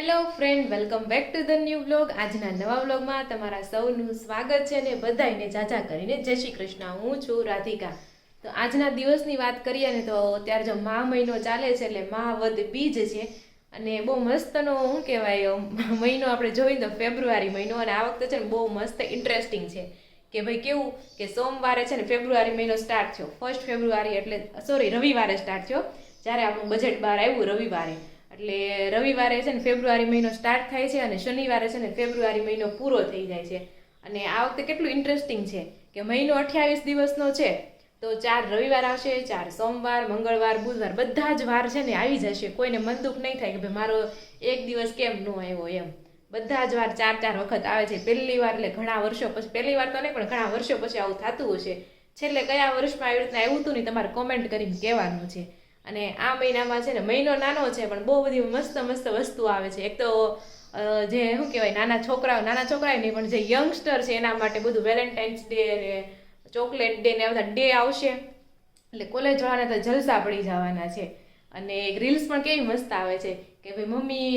Hello friend welcome back to the new vlog આજના નવા વ્લોગમાં તમારા સૌનું સ્વાગત છે ને બધાયને જાજા કરીને જય શ્રી કૃષ્ણ. હું છું રાધિકા. તો આજના દિવસની વાત કરીએ ને તો અત્યારે જો મહા મહિનો ચાલે છે એટલે મહાવદ વદ બીજ છે અને બહુ મસ્તનો, શું કહેવાય મહિનો આપણે જોઈએ તો ફેબ્રુઆરી મહિનો અને આ વખતે છે ને બહુ મસ્ત ઇન્ટરેસ્ટિંગ છે. કે ભાઈ કેવું કે સોમવારે છે ને ફેબ્રુઆરી મહિનો સ્ટાર્ટ થયો. ફર્સ્ટ ફેબ્રુઆરી એટલે સોરી રવિવારે સ્ટાર્ટ થયો. જ્યારે આપણું બજેટ બહાર આવ્યું રવિવારે. એટલે રવિવારે છે ને ફેબ્રુઆરી મહિનો સ્ટાર્ટ થાય છે અને શનિવારે છે ને ફેબ્રુઆરી મહિનો પૂરો થઈ જાય છે. અને આ વખતે કેટલું ઇન્ટરેસ્ટિંગ છે કે મહિનો અઠ્યાવીસ દિવસનો છે, તો ચાર રવિવાર આવશે, ચાર સોમવાર, મંગળવાર, બુધવાર બધા જ વાર છે ને આવી જશે. કોઈને મન દુઃખ નહીં થાય કે ભાઈ મારો એક દિવસ કેમ ન આવ્યો એમ. બધા જ વાર ચાર ચાર વખત આવે છે. પહેલી વાર એટલે ઘણા વર્ષો પછી, પહેલી વાર તો નહીં, પણ ઘણા વર્ષો પછી આવું થતું હશે. છેલ્લે કયા વર્ષમાં આવી રીતના આવ્યું હતું ને તમારે કોમેન્ટ કરીને કહેવાનું છે. અને આ મહિનામાં છે ને મહિનો નાનો છે, પણ બહુ બધી મસ્ત મસ્ત વસ્તુ આવે છે. એક તો જે શું કહેવાય, નાના છોકરાઓ નાના છોકરાઓ નહીં, પણ જે યંગસ્ટર છે એના માટે બધું વેલેન્ટાઇન્સ ડે ને ચોકલેટ ડે ને બધા ડે આવશે. એટલે કોલેજ વાળાને તો જલસા પડી જવાના છે. અને રીલ્સ પણ કેવી મસ્ત આવે છે કે ભાઈ મમ્મી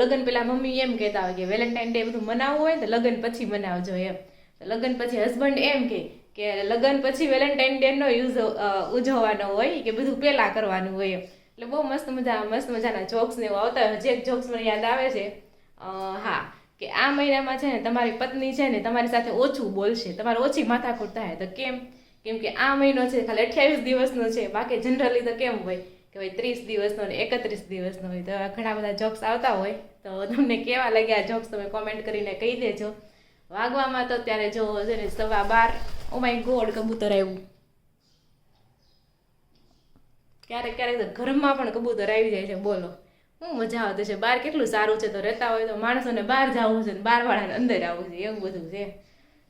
લગ્ન પહેલા મમ્મી એમ કહેતા હોય કે વેલેન્ટાઇન ડે બધું મનાવવું હોય તો લગ્ન પછી મનાવજો એમ. તો લગ્ન પછી હસબન્ડ એમ કે કે લગ્ન પછી વેલેન્ટાઇન ડે નો યુઝ ઉજવવાનો હોય કે બધું પહેલાં કરવાનું હોય એટલે બહુ મસ્ત મજા, મસ્ત મજાના જોક્સ ને એવું આવતા હોય. હજી એક જોક્સ મને યાદ આવે છે. હા, કે આ મહિનામાં છે ને તમારી પત્ની છે ને તમારી સાથે ઓછું બોલશે. તમારે ઓછી માથાકૂટ થાય તો કેમ? કેમ કે આ મહિનો છે, ખાલી અઠ્યાવીસ દિવસનો છે. બાકી જનરલી તો કેમ હોય? કે ભાઈ ત્રીસ દિવસનો ને એકત્રીસ દિવસનો હોય. તો ઘણા બધા જોક્સ આવતા હોય. તો તમને કેવા લાગ્યા જોક્સ તમે કોમેન્ટ કરીને કહી દેજો. વાગવામાં તો અત્યારે જો છે ને સવા બાર. ઓ માય ગોડ કબૂતર આવ્યું. ક્યારેક ક્યારેક તો ઘરમાં પણ કબૂતર આવી જાય છે, બોલો. શું મજા આવતી છે, બહાર કેટલું સારું છે, તો રહેતા હોય તો માણસોને બહાર જવું છે ને બહાર વાળાને અંદર આવવું છે, એવું બધું છે.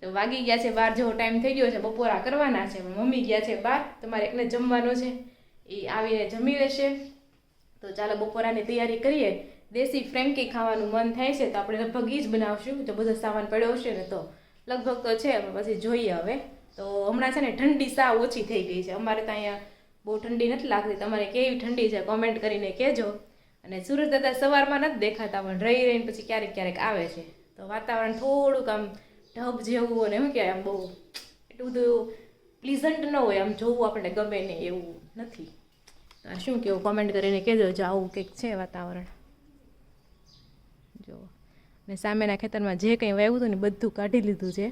તો વાગી ગયા છે, બહાર જેવો ટાઈમ થઈ ગયો છે, બપોરા કરવાના છે મમ્મી ગયા છે બહાર, તમારે એકને જમવાનું છે, એ આવીને જમી લેશે. તો ચાલો બપોરાની તૈયારી કરીએ. દેશી ફ્રેન્કી ખાવાનું મન થાય છે, તો આપણે લગભગ એ જ બનાવશું, તો બધો સામાન પડ્યો હશે ને તો. લગભગ તો છે પછી જોઈએ હવે. તો હમણાં છે ને ઠંડી સાવ ઓછી થઈ ગઈ છે. અમારે તો અહીંયા બહુ ઠંડી નથી લાગતી. તમારે કેવી ઠંડી છે કોમેન્ટ કરીને કહેજો. અને સુરત દાદા સવારમાં નથી દેખાતા, પણ રહી રહીને પછી ક્યારેક ક્યારેક આવે છે. તો વાતાવરણ થોડુંક આમ ઢબ જેવું અને શું કહેવાય, આમ બહુ એટલું બધું પ્લીઝન્ટ ન હોય, આમ જોવું આપણને ગમે ને એવું નથી. આ શું કેવું? કોમેન્ટ કરીને કહેજો જો આવું કંઈક છે વાતાવરણ? જો ને સામેના ખેતરમાં જે કંઈ વાવ્યું હતું ને બધું કાઢી લીધું છે.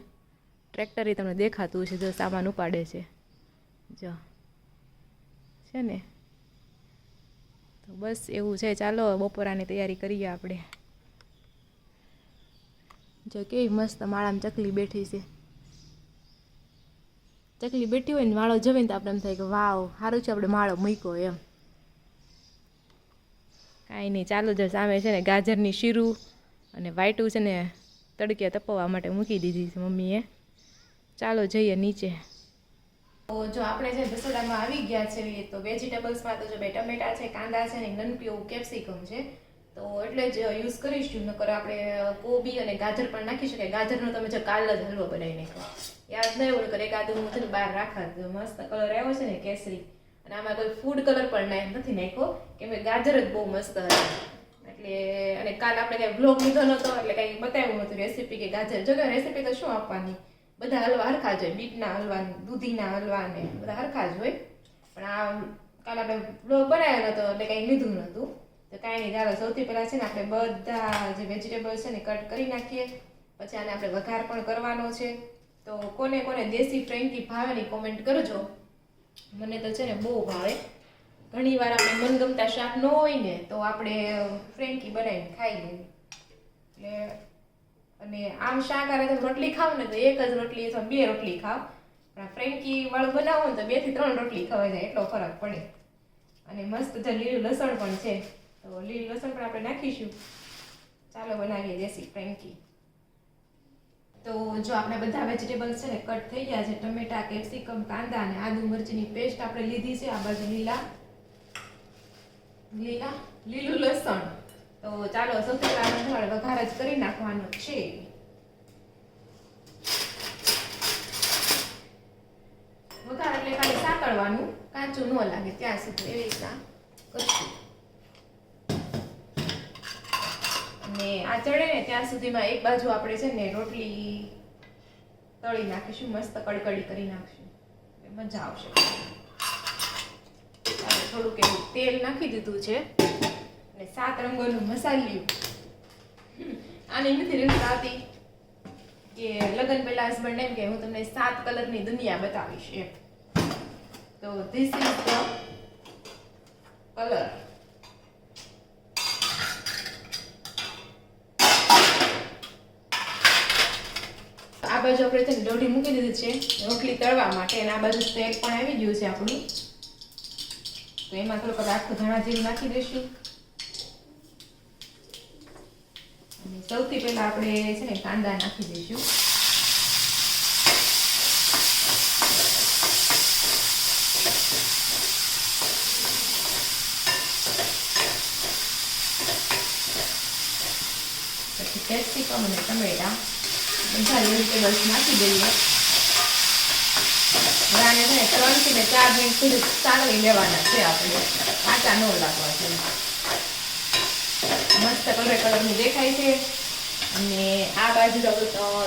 ટ્રેક્ટરે તમને દેખાતું છે જો સામાન ઉપાડે છે. જો. છે ને? તો બસ એવું છે. ચાલો, બપોરાની તૈયારી કરીએ આપણે. જો કેવી મસ્ત માળામાં ચકલી બેઠી છે. ચકલી બેઠી હોય ને, માળો જોવે ને તો આપણે એમ થાય કે, વાવ સારું છે આપણે માળો મૂક્યો એમ. કાંઈ નહીં, ચાલો, જો સામે છે ને ગાજરની શીરું અને વાઈટું છે ને, તડકે તપવા માટે મૂકી દીધી છે મમ્મીએ. ચાલો જઈએ નીચે. તો જો આપણે જે રસોડામાં આવી ગયા છે તો વેજીટેબલ્સમાં તો જો બે ટમેટા છે, કાંદા છે ને નનપીવું કેપ્સિકમ છે. તો એટલે જ યુઝ કરીશું નકર આપણે કોબી અને ગાજર પણ નાખી શકાય. ગાજરનો તમે જો કાલ જ હલવો બનાવી નાખો. યાદ નહીં હોય કરે એકાદું હું છે બહાર રાખા તો મસ્ત કલર આવ્યો છે ને કેસરી. અને આમાં કોઈ ફૂડ કલર પણ નથી નાખ્યો. કેમ કે ગાજર જ બહુ મસ્ત હતો. એટલે અને કાલ આપણે કાંઈ બ્લોગ લીધો નહોતો એટલે કાંઈ બતાવ્યું નહોતું રેસીપી કે ગાજર. જો કે રેસીપી તો શું આપવાની? બધા હલવા હરખા જ હોય, બીટના હલવા દૂધીના હલવા ને બધા હરખા જ હોય. પણ આ કાલ આપણે બ્લોગ બનાવ્યો હતો, એટલે કંઈ લીધું નહોતું. તો કાંઈ નહીં, ચાલો સૌથી પહેલાં છે ને આપણે બધા જે વેજીટેબલ્સ છે ને કટ કરી નાખીએ. પછી આને આપણે વઘાર પણ કરવાનો છે. તો કોને કોને દેશી ફ્રેન્કી ભાવેની કોમેન્ટ કરજો. મને તો છે ને બહુ ભાવે. ઘણી વાર આપણે મનગમતા શાક ન હોય ને, તો આપણે ફ્રેન્કી બનાવીને ખાઈ લઈએ. એટલે અને આમ શાક આરે તમે રોટલી ખાવ ને તો એક જ રોટલી અથવા બે રોટલી ખાવ. પણ ફ્રેન્કી વાળું બનાવો ને તો બેથી ત્રણ રોટલી ખવાય જાય, એટલો ફરક પડે. અને મસ્ત જે લીલું લસણ પણ છે. તો લીલું લસણ પણ આપણે નાખીશું. ચાલો બનાવીએ દેશી ફ્રેન્કી. તો જો આપણે બધા વેજીટેબલ્સ છે ને કટ થઈ ગયા છે, ટમેટા, કેપ્સિકમ, કાંદા અને આદુ મરચીની પેસ્ટ આપણે લીધી છે. આ બાજુ લીલા લીલા, લીલું લસણ. તો ચાલો સૌથી પહેલા વઘાર જ કરી નાખવાનો છે. વઘાર એટલે ખાલી સાતળવાનું કાચું ન લાગે ત્યાં સુધી. એવી રીતના કરશું. અને આ ચડે ને ત્યાં સુધીમાં એક બાજુ આપણે છે ને રોટલી તળી નાખીશું, મસ્ત કડકડી કરી નાખશું. મજા આવશે. થોડુંક એવું તેલ નાખી દીધું છે. અને સાત રંગોનું મસાલ્યું આની નથી રીત કે લગ્ન પહેલા હસબન્ડ એમ કે હું તમને સાત કલરની દુનિયા બતાવીશ એમ. તો ધીસ ઇઝ ધ કલર આ બાજુ આપણે છે દોઢી મૂકી દીધી છે. રોટલી તળવા માટે અને આ બાજુ તેલ પણ આવી ગયું છે આપણું. તો એમાં થોડુંક આખું ધાણા જીરું નાખી દઈશું અને સૌથી પહેલા આપણે છે ને કાંદા નાખી દઈશું. પછી કેપ્સિકમ અને ટમેટા બધા વેજીટેબલ્સ નાખી દઈએ. હવે આને છે ને ચાર મિનિટ સુધી સાંગળી લેવાના છે આપણે. કાચા ન લાગવા છે મસ્ત કલર કલરનું દેખાય છે. અને આ બાજુ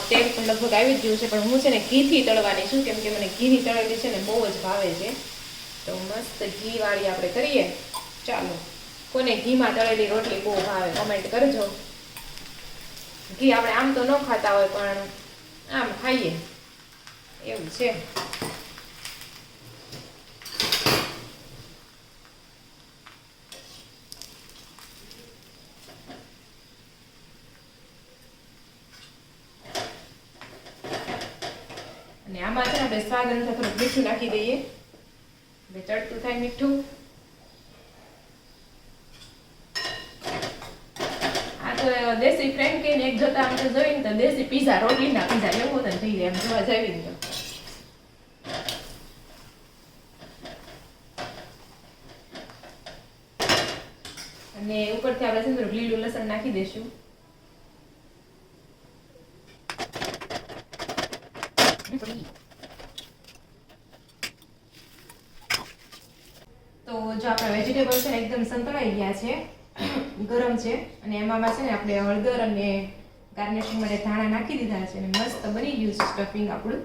તેલ પણ લગભગ આવી જ ગયું છે, પણ હું છે ને ઘીથી તળવાની છું, કેમ કે મને ઘીની તળેલી છે ને બહુ જ ભાવે છે. તો મસ્ત ઘીવાળી આપણે કરીએ. ચાલો, કોને ઘીમાં તળેલી રોટલી બહુ ભાવે કમેન્ટ કરજો. ઘી આપણે આમ તો ન ખાતા હોય, પણ આમ ખાઈએ. એવું છે. અને આમાં છે ને આપણે સ્વાદ અનુસાર મીઠું નાખી દઈએ. એટલે ચડતું થાય મીઠું. આ તો દેશી ફ્રેન્ડ કહીને એક જોતા આપણે જોઈને તો દેશી પીઝા રોટલીના પીઝા લેવો તો થઈ જાય એમ જોવા જાવી ને તો. અને ઉપરથી આપણે છે ને લીલું લસણ નાખી દઈશું તો જો આપણા સંતળાઈ ગયા છે. ગરમ છે. અને એમાં છે ને આપણે હળદર અને ગાર્નિશિંગ માટે ધાણા નાખી દીધા છે અને મસ્ત બની ગયું છે સ્ટફિંગ આપણું.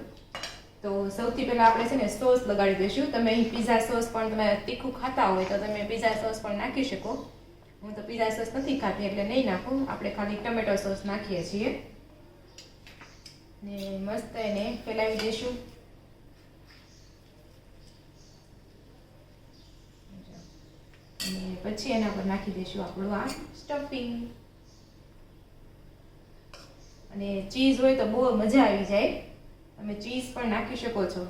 તો સૌથી પહેલા આપણે છે ને સોસ લગાડી દઈશું. તમે અહીં પીઝા સોસ પણ તમે તીખું ખાતા હોય તો તમે પીઝા સોસ પણ નાખી શકો. હું તો પીઝા સોસ નથી ખાતી એટલે નહીં નાખું. આપણે ખાલી ટમેટો સોસ નાખીએ છીએ. ને મસ્ત એને ફેલાવી દઈશું. અને પછી એના પર નાખી દઈશું આપણું આ સ્ટફિંગ અને ચીઝ હોય તો બહુ મજા આવી જાય. તમે ચીઝ પણ નાખી શકો છો.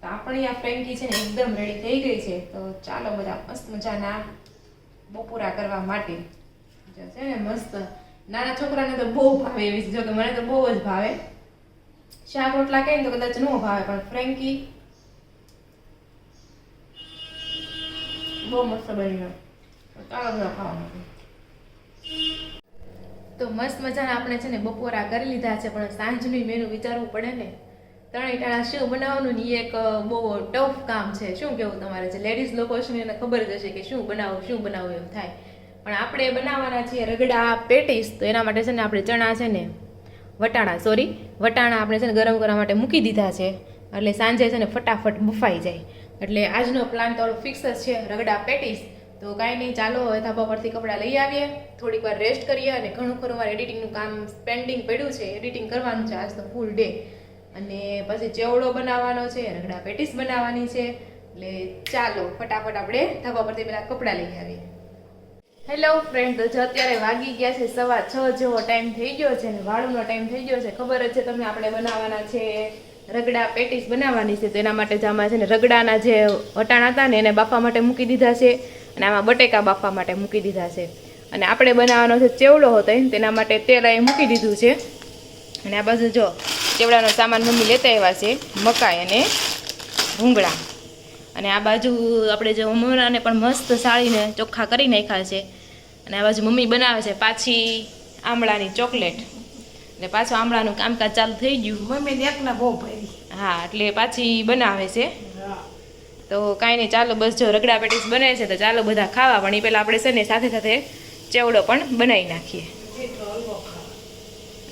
તો આપણી આ ફ્રેન્કી છે ને એકદમ રેડી થઈ ગઈ છે. તો ચાલો બધા મસ્ત મજાના બપોરા કરવા માટે. છે ને મસ્ત. નાના છોકરાને તો બહુ ભાવે એવી જો કે મને તો બહુ જ ભાવે. શાક રોટલા કહીને તો કદાચ ન ભાવે, પણ ફ્રેન્કી બહુ મસ્ત બની ગયો. ચાલો તો મસ્ત મજાના આપણે છે ને બપોરા કરી લીધા છે, પણ સાંજનું મેનુ વિચારવું પડે ને. ત્રણેય ટાણા શું બનાવવાનું ને એક બહુ ટફ કામ છે. શું કેવું તમારે? છે લેડીઝ લોકો છે ને એને ખબર જ હશે કે શું બનાવવું શું બનાવવું એમ થાય. પણ આપણે બનાવવાના છીએ રગડા પેટીસ, તો એના માટે છે ને આપણે ચણા છે ને, વટાણા સોરી વટાણા આપણે છે ને ગરમ કરવા માટે મૂકી દીધા છે. એટલે સાંજે છે ને ફટાફટ બફાઈ જાય. એટલે આજનો પ્લાન તો ફિક્સ જ છે, રગડા પેટીસ. તો કાંઈ નહીં, ચાલો હવે ધાબા પરથી કપડાં લઈ આવીએ. થોડીક વાર રેસ્ટ કરીએ અને ઘણું ખરું વાર એડિટિંગનું કામ પેન્ડિંગ પડ્યું છે એડિટિંગ કરવાનું છે આજ તો ફૂલ ડે અને પછી ચેવડો બનાવવાનો છે, રગડા પેટીસ બનાવવાની છે. એટલે ચાલો, ફટાફટ આપણે ધાબા પરથી પહેલાં કપડાં લઈ આવીએ. હેલો ફ્રેન્ડ તો અત્યારે વાગી ગયા છે, સવા છ જેવો ટાઈમ થઈ ગયો છે અને વાળુનો ટાઈમ થઈ ગયો છે, ખબર જ છે તમને આપણે બનાવવાના છે. રગડા પેટીસ બનાવવાની છે, તો એના માટે જ આમાં છે ને રગડાના જે વટાણા હતા ને એને બાફવા માટે મૂકી દીધા છે અને આમાં બટેકા બાફા માટે મૂકી દીધા છે. અને આપણે બનાવવાનો છે ચેવડો હતો તેના માટે તેલ અહીં મૂકી દીધું છે. અને આ બાજુ જો ચેવડાનો સામાન મમ્મી લેતા આવ્યા છે, મકાઈ અને ભૂંગળા. અને આ બાજુ આપણે જે ઉમરાને પણ મસ્ત સાળીને ચોખ્ખા કરી નાખ્યા છે. અને આ બાજુ મમ્મી બનાવે છે પાછી આમળાની ચોકલેટ. એટલે પાછું આમળાનું કામકાજ ચાલુ થઈ ગયું. મમ્મી એકલા બહુ ભરી. હા એટલે પાછી બનાવે છે. તો કાંઈ નહીં ચાલો બસ જો રગડા પેટીસ બને છે તો ચાલો બધા ખાવા પણ એ પહેલાં આપણે છે ને સાથે સાથે ચેવડો પણ બનાવી નાખીએ.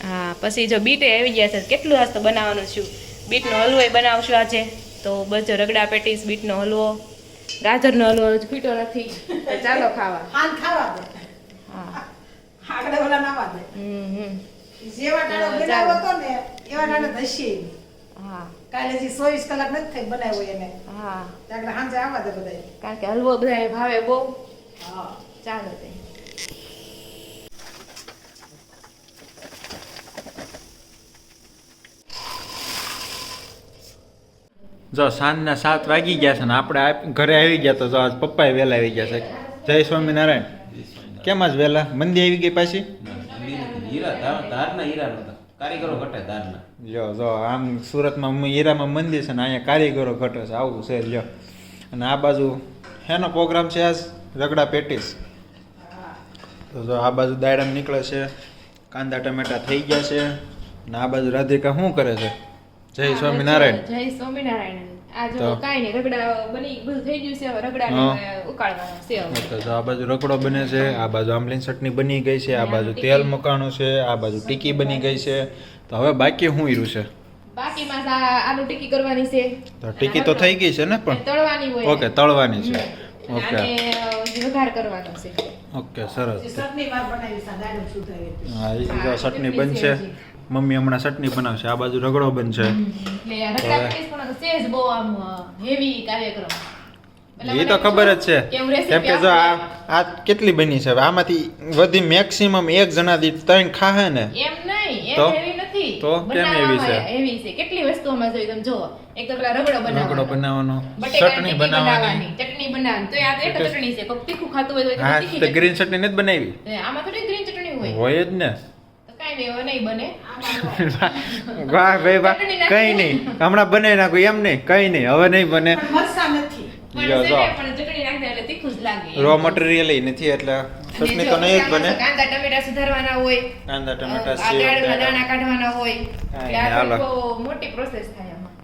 હા પછી જો બીટે આવી ગયા છે કેટલું આજ તો બનાવવાનું છું. બીટનો હલવો એ બનાવશું આજે. તો બધો રગડા પેટીસ બીટનો હલવો ગાજરનો હલવો પીટો નથી. ચાલો ખાવા. હા ખાવા દે. હા. આગળ ઓલા નાવા દે. હમ હમ. જેવા ટાણો બનાવ્યો હતો ને એવા ટાણે ધસીએ હા. કાલે જે ચોવીસ કલાક નથી થઈ બનાવ્યો એને. હા. એટલે સાંજે આવવા દે બધાય. કારણ કે હલવો બધા ભાવે બહુ. હા. ચાલો તે. જો સાંજના સાત વાગી ગયા છે ને આપણે ઘરે આવી ગયા તો જો આજ પપ્પાએ વહેલા આવી ગયા છે. જય સ્વામિનારાયણ. કેમ આજ વહેલા? મંદી આવી ગઈ પાછી? હીરા ધારના હીરા નતા કારીગરો ઘટે ધારના. જો જો આમ સુરતમાં હીરામાં મંદિર છે ને અહીંયા કારીગરો ઘટે છે. આવું છે જો અને આ બાજુ હેનો પ્રોગ્રામ છે આજ? રગડા પેટીસ. તો જો આ બાજુ દાયરામ નીકળે છે. કાંદા ટમેટા થઈ ગયા છે. અને આ બાજુ રાધિકા શું કરે છે? જય સ્વામિનારાયણ. જય સ્વામિનારાયણ. આ જો તો. નહીં રગડા બની બધું થઈ ગયું છે હવે રગડાને ઉકાળવાના છે હવે. તો આ બાજુ રગડો બને છે આ બાજુ આમલીન ચટણી બની ગઈ છે આ બાજુ તેલ મકાણું છે આ બાજુ ટીકી બની ગઈ છે. તો હવે બાકી શું ઈરું છે? બાકીમાં આલુ ટીકી કરવાની છે. તો ટીકી તો થઈ ગઈ છે ને પણ? તળવાની હોય. ઓકે તળવાની છે. ઓકે. અને વઘાર કરવાનો છે. ઓકે સરસ. ચટણી વાર બનાવી છે સુધારી હા એ ચટણી બનશે. મમ્મી હમણાં ચટણી બનાવશે આ બાજુ રગડો બનશે. એ તો ખબર જ છે કેમ કે જો આ આ કેટલી બની છે? હવે આમાંથી વધી મેક્સિમમ એક જણા દીઠ ત્રણ ખાહે ને. એમ નહીં તો? તો કેમ એવી છે? એવી છે. કેટલી વસ્તુઓમાં જોઈ તમે જુઓ. એક તો પેલા રગડો રગડો બનાવવાનો બનાવવાનો ચટણી બનાવવાની. ચટણી બનાવવાની. તો આ એક ચટણી છે. કોક તીખું ખાતું હોય તો તીખી ગ્રીન ચટણી નથી બનાવી. આમાં થોડી ગ્રીન ચટણી હોય? હોય જ ને. નહીં હવે નહીં બને. વાહ ભાઈ વાહ. કઈ નહીં. હમણાં બનાવી નાખું. એમ નહીં કઈ નહીં. હવે નહીં બને. રો મટીરિયલ નથી. એટલે ચટણી તો નહીં જ બને. કાંદા ટમેટા સુધારવાના હોય કાંદા ટમેટા સેવ દાણા કાઢવાના હોય કાંઈ આ નહીં, હાલો. બહુ મોટી પ્રોસેસ થાય આમાં.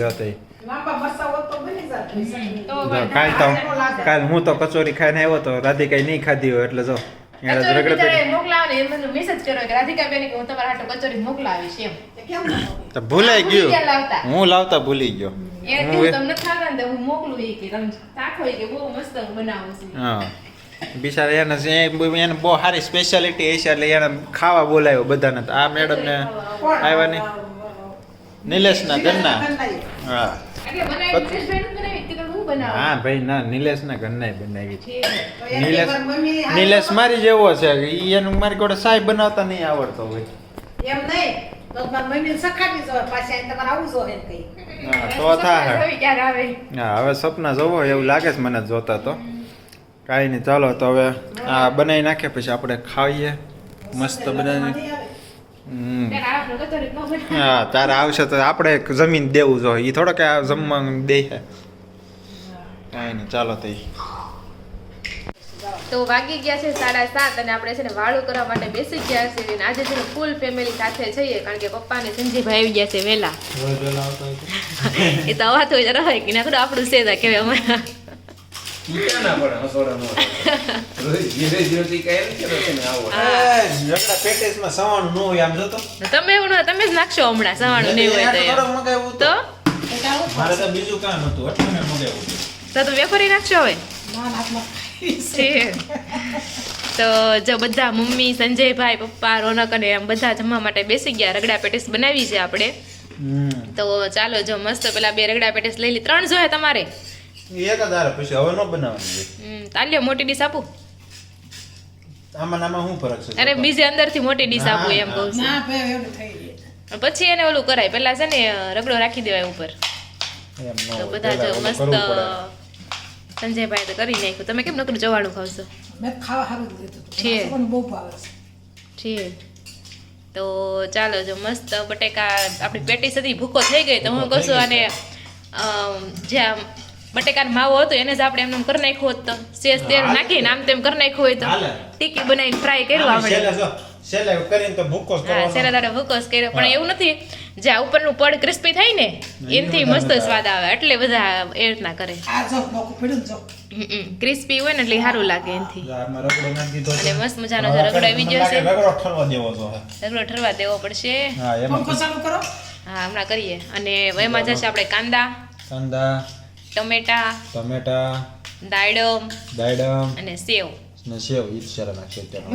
જતે બની. કાલ તો કાલ હું તો કચોરી ખાઈને આવ્યો તો રાધિકાઈ નહીં ખાધી હોય એટલે જો. એને કચોરી રગડે બિચારે પેટી મોકલાવે ને મને મેસેજ કર્યો કે રાધિકા બેન કે હું તમારા હાટુ કચોરી મોકલાવીશ એમ. તો કેમ ના હોય? તો ભૂલાઈ ગયું. હું લાવતા ભૂલી ગયો. ને બિચારા એને એને બહુ સારી સ્પેશિયાલિટી હશે એટલે એને ખાવા બોલાવ્યો બધાને. તો આ મેડમ ને આવ્યા નહીં નિલેશના ઘરના. ઘરના. હા. એટલે બનાવી. નું હું ભાઈ ના નિલેશના ઘરના બનાવી છે. નિલેશ નિલેશ મારી જેવો છે. એનું મારી જોડે સાહેબ બનાવતા નહીં આવડતો હોય. એમ નહીં? તો મારી સખાટી તમારે આવું ને કઈ હા તો થાય હવે હા હવે સપના જોવો એવું લાગે છે મને જોતા તો. કાંઈ નહીં ચાલો તો હવે આ બનાવી નાખીએ પછી આપણે ખાઈએ. મસ્ત બનાવી ન. હા તારે આવશે તો આપણે જમીન દેવું જોઈએ. એ થોડો કે આ જમવાનું દે કાંઈ નહીં ચાલો તો. તો વાગી ગયા છે સાડા સાત અને આપણે છે ને વાળું કરવા માટે બેસી ગયા છે અને આજે છે ને ફૂલ ફેમિલી સાથે જઈએ કારણ કે પપ્પા ને સંજીભાઈ આવી ગયા છે વહેલા એ તો અવાજ હોય રહે કે ના આપણું છે કે અમે તમે એવું તમે જ નાખશો હમણાં સવાણું નહીં હોય તો બીજું કામ હતું એટલે મગાવ્યું તો તમે વેફરી નાખશો હવે? છે. તો જો બધા મમ્મી સંજયભાઈ પપ્પા રોનક અને એમ બધા જમવા માટે બેસી ગયા. રગડા પેટીસ બનાવી છે આપણે. તો ચાલો જો મસ્ત પેલા બે રગડા પેટીસ લઈ લી. ત્રણ જોયા તમારે? પછી હવે ન બનાવવાની તાલ્યો મોટી ડીશ આપું? આમાં આમાં શું ફરક છે? અરે બીજી અંદરથી મોટી ડીશ આપું એમ કહું છું. ના ભાઈ એવું થઈ ગયું. પછી એને ઓલું કરાય. પેલા છે ને રગડો રાખી દેવાય ઉપર. તો બધા જો મસ્ત. સંજયભાઈ તો કરી નાખ્યું. તમે કેમ નકરું જવાનું ખાવશો? મેં ખાવા સારું લીધું છે. બહુ ભાવે છે. છે તો ચાલો જો મસ્ત બટેકા આપણી પેટી સુધી ભૂકો થઈ ગઈ તો હું કહું છું. અને જ્યાં જે આમ બટેકાનો માવો હતો એને જ આપણે એમને કરી નાખ્યો હોત તો. શેષ તેલ નાખીને આમ તેમ કરી નાખ્યું હોય તો. ટીકી બનાવીને ફ્રાય કર્યું આપણે છેલ્લે કરીને તો ભૂકો જ હા. તારે દાડે ભૂકોસ કર્યો. પણ એવું નથી જે આ ઉપરનું પડ ક્રિસ્પી થાય ને એનથી મસ્ત સ્વાદ આવે. એટલે બધા એ રીતના કરે. આ જો નોખું પડ્યું જો. ક્રિસ્પી હોય ને એટલે સારું લાગે એનથી. જો આમાં રગડો નાખી દીધો અને મસ્ત મજાનો જો રગડો આવી ગયો છે. રગડો ઠરવા દેવો તો રગડો ઠરવા દેવો પડશે. હા એમાં પંખો કરો? હા હમણાં કરીએ. અને એમાં જશે આપણે કાંદા કાંદા ટમેટા ટમેટા દાડમ દાડમ. અને સેવ. ને સેવ ઈ જ સારા ત્યાં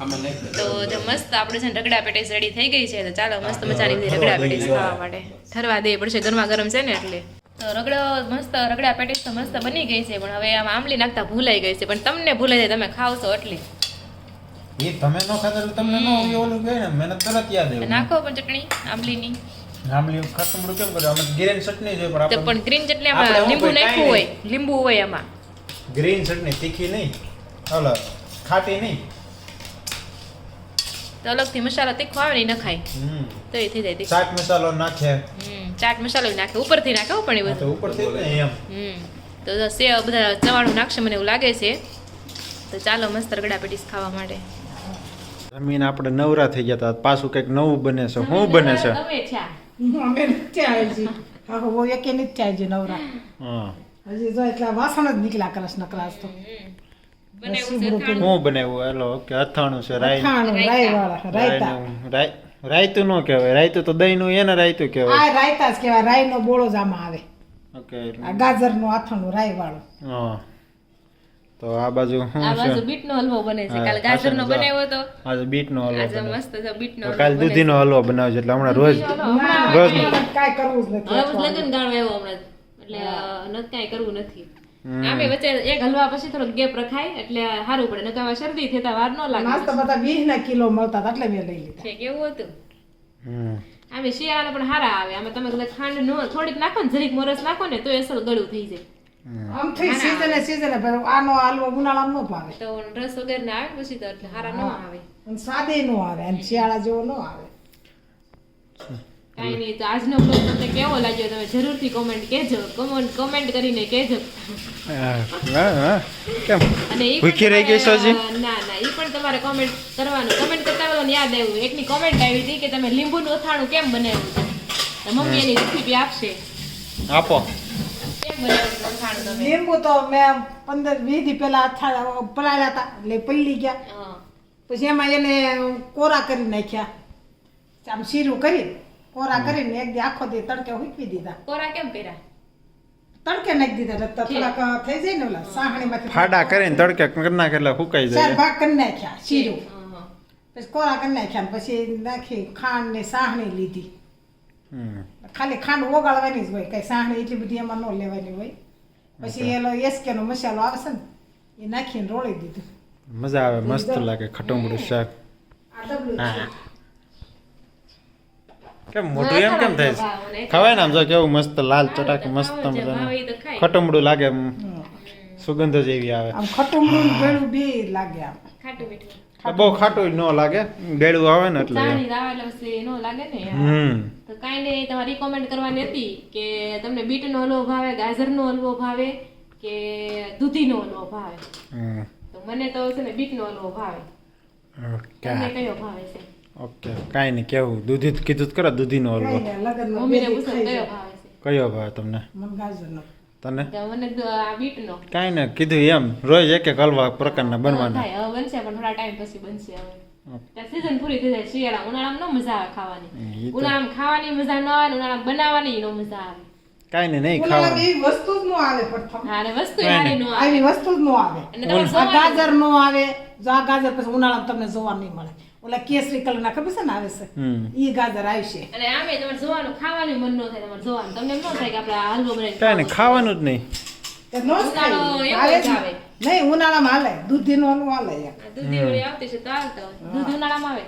આમાં. તો જો મસ્ત આપણે છે રગડા પેટીસ રેડી થઈ ગઈ છે તો ચાલો મસ્ત મજાની બધી રગડા પેટીસ ખાવા માટે. ઠરવા દે પડશે ગરમા ગરમ છે ને એટલે. તો રગડો મસ્ત રગડા પેટીસ તો મસ્ત બની ગઈ છે પણ હવે આમાં આમલી નાખતા ભૂલાઈ ગઈ છે પણ તમને ભૂલાઈ જાય તમે ખાવશો એટલી. એ તમે નો ખાતા તમને નો એ ઓલું કહે ને મને તરત યાદ તો આવ્યું. નાખો પણ ચટણી આમલીની આમલી ખસમડું કેમ કરે? અમે ગ્રીન ચટણી છે પણ આપણે પણ ગ્રીન ચટણી આમાં લીંબુ નાખ્યું હોય લીંબુ હોય એમાં ગ્રીન ચટણી તીખી નહીં. ખાટી નહીં. તો અલગથી મસાલો તીખો આવે ને નખાય. હમ. તો એ થઈ જાય તીખું. ચાટ મસાલો નાખે. હમ ચાટ મસાલો નાખે. ઉપરથી નાખે પણ એ બધું ઉપરથી એમ. હમ. તો સે બધા ચવાણું નાખશે મને એવું લાગે છે. તો ચાલો મસ્ત રગડા પેટીસ ખાવા માટે. જમીન આપણે નવરા થઈ ગયા હતા. પાછું કંઈક નવું બને છે. શું બને છે? અમે નથી આવી હા બહુ એકે નથી આવી નવરા. હા. હજી જો એટલા વાસણ જ નીકળ્યા કરસ નકરાસ તો. શું બનાવ્યું હેલો કે અથાણું છે? રાઈ રાયતા. નો કહેવાય. રાયતું તો દહીંનું એને રાયતું કહેવાય. આ રાયતા જ કહેવાય. રાઈ નો બોળો જ આમાં આવે. ઓકે. આ ગાજરનું અથાણું રાઈ વાળું હા. તો આ બાજુ આ બાજુ બીટ નો હલવો બને છે. હા, ગાજર નો બનાવ્યો તો આજે બીટનો હલવો આજે મસ્ત છે બીટ નો કાલ કાલે નો હલવો બનાવજો એટલે હમણાં રોજ રોજ કાઈ કરવું જ નથી. હવે લગન લગ્ન આવ્યો હમણાં એટલે નથી કાંઈ કરવું નથી. આમે વચ્ચે એક હલવા પછી થોડો ગેપ રખાય એટલે સારું પડે નકર શરદી થતા વાર ન લાગે. નાસ્તા બધા વીસ ના કિલો મળતા હતા એટલે મેં લઈ લીધા. છે કેવું હતું. આમે શિયાળાના પણ સારા આવે આમે તમે કદાચ ખાંડ નો થોડીક નાખો ને જરીક મોરસ નાખો ને તો એ અસલ ગળું થઈ જાય. આમ થઈ સીઝને સીઝને પર આનો હાલવો ઉનાળામાં ન ભાવે. તો રસ વગર ને આવે પછી તો એટલે સારા ન આવે. અને સાદે નો આવે અને શિયાળા જેવો ન આવે. કાંઈ નહીં તો આજનો બ્લોગ તમને કેવો લાગ્યો તમે જરૂરથી કોમેન્ટ કહેજો. કોમેન્ટ કોમેન્ટ કરીને કહેજો. કેમ અને ઈ ભૂખી રહી ગઈ છો હજી? ના ના એ પણ તમારે કોમેન્ટ કરવાનું. કોમેન્ટ કરતા પહેલા યાદ આવ્યું. એકની કોમેન્ટ આવી હતી કે તમે લીંબુનું અથાણું કેમ બનાવ્યું છે મમ્મી એની રેસીપી આપશે. આપો. કેમ બનાવ્યું હતું અથાણું લીંબુ તો મેં પંદર વીસ દી પેલા અથાડા પલાળ્યા હતા. એટલે પલળી ગયા. હા. પછી એમાં એને કોરા કરી નાખ્યા. આમ શીરું કરી કોરા કરીને એક દી આખો દી તડકે હુકવી દીધા. કોરા કેમ કર્યા તડકે નાખી દીધા એટલે તો થોડાક થઈ જાય ને ઓલા સાહણીમાંથી ફાડા કરીને તડકે કરી નાખે એટલે જાય. ચાર ભાગ કરી નાખ્યા શીરું. પછી કોરા કરી નાખ્યા ને પછી નાખી ખાંડ ને સાહણી લીધી. હમ. ખાલી ખાંડ ઓગાળવાની જ હોય કઈ સાહણી એટલી બધી એમાં ન લેવાની હોય. પછી એલો એસકે નો મસાલો આવશે ને એ નાખીને રોળી દીધું. મજા આવે મસ્ત લાગે ખટુંબડું શાક. આ ડબલું. કેમ મોટું એમ કેમ થાય છે? ખવાય ને આમ જો કેવું મસ્ત લાલ ચટાક મસ્ત મજાનું. ખટુંબડું લાગે એમ. સુગંધ જ એવી આવે. આમ ખટું ગળું બે લાગે આમ. ખાટું મીઠું. બહુ ખાટું ન લાગે. ગળું આવે ને એટલે ચાણી રાવા એટલે ન લાગે ને હમ. તો કાંઈ નહીં તમારે કોમેન્ટ કરવાની હતી કે તમને બીટનો હલવો ભાવે ગાજરનો હલવો ભાવે કે દૂધીનો હલવો ભાવે? હમ. તો મને તો છે ને બીટનો હલવો ભાવે. તમને કયો ભાવે છે? ઓકે કાંઈ નહીં કેવું? દૂધી જ કીધું જ ખરા દૂધીનો હલવો. કયો ભાવ તમને? તને? તો મને દ- આ બીટનો. કાંઈ ને કીધું એમ. રોજ એક એક હલવા પ્રકારના બનવાના. થાય બનશે પણ થોડા ટાઈમ પછી બનશે હવે. સીઝન પૂરી થઈ જાય શિયાળા ઉનાળામાં ન મજા આવે ખાવાની. ઉનાળામાં ખાવાની મજા ન આવે ઉનાળામાં બનાવવાની ન મજા આવે. કાંઈ નહીં ખાવાનું. એવી વસ્તુ જ ન આવે પ્રથમ. હા, વસ્તુ કાંઈ હારી આવે. આવી વસ્તુ જ ન આવે. અને તમારે આ જોવાનું- ગાજર નો આવે જો આ ગાજર પછી ઉનાળામાં તમને જોવા નહીં મળે. ઓલા કેસરી ખબર છે ને આવે છે? હમ. ઈ ગાજર આવશે અને આમે તમારે જોવાનું ખાવાનું મન ન થાય તમારે જોવાનું. તમને એમ ન થાય કે આપણે હાલવો બનાવી કાંઈ નહીં ખાવાનું જ નહીં. ઉનાળામાં હાલે. દૂધી નો હાલે દૂધી આવતી છે તો આવતા હોય. દૂધ ઉનાળામાં આવે.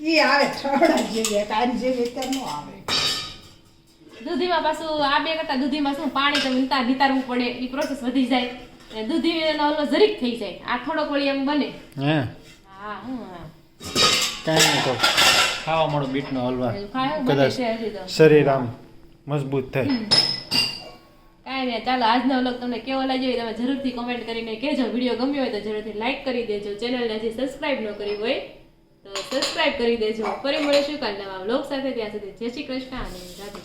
ઈ આવે છોડા જેવી કાંઈ જેવી અત્યારે નો આવે. દૂધીમાં પાછું આ બે કરતા દૂધીમાં શું પાણી તમે નિતાર નિતારવું પડે એ પ્રોસેસ વધી જાય. અને દૂધીનો હલવો જરીક થઈ જાય. આ થોડોક વળી એમ બને. હે. હા હું હા. કાંઈ નહીં તો ખાવા મળો બીટનો હલવા. કદાચ શરીર આમ મજબૂત થાય. કાંઈ નહીં ચાલો આજનો વ્લોગ તમને કેવો લાગ્યો હોય તમે જરૂરથી કોમેન્ટ કરીને કહેજો. વીડિયો ગમ્યો હોય તો જરૂરથી લાઇક કરી દેજો. ચેનલને હજી સબસ્ક્રાઇબ ન કરી હોય તો સબસ્ક્રાઇબ કરી દેજો. ફરી મળીશું કાલના વ્લોગ સાથે. ત્યાં સુધી જય શ્રી કૃષ્ણ અને રાધે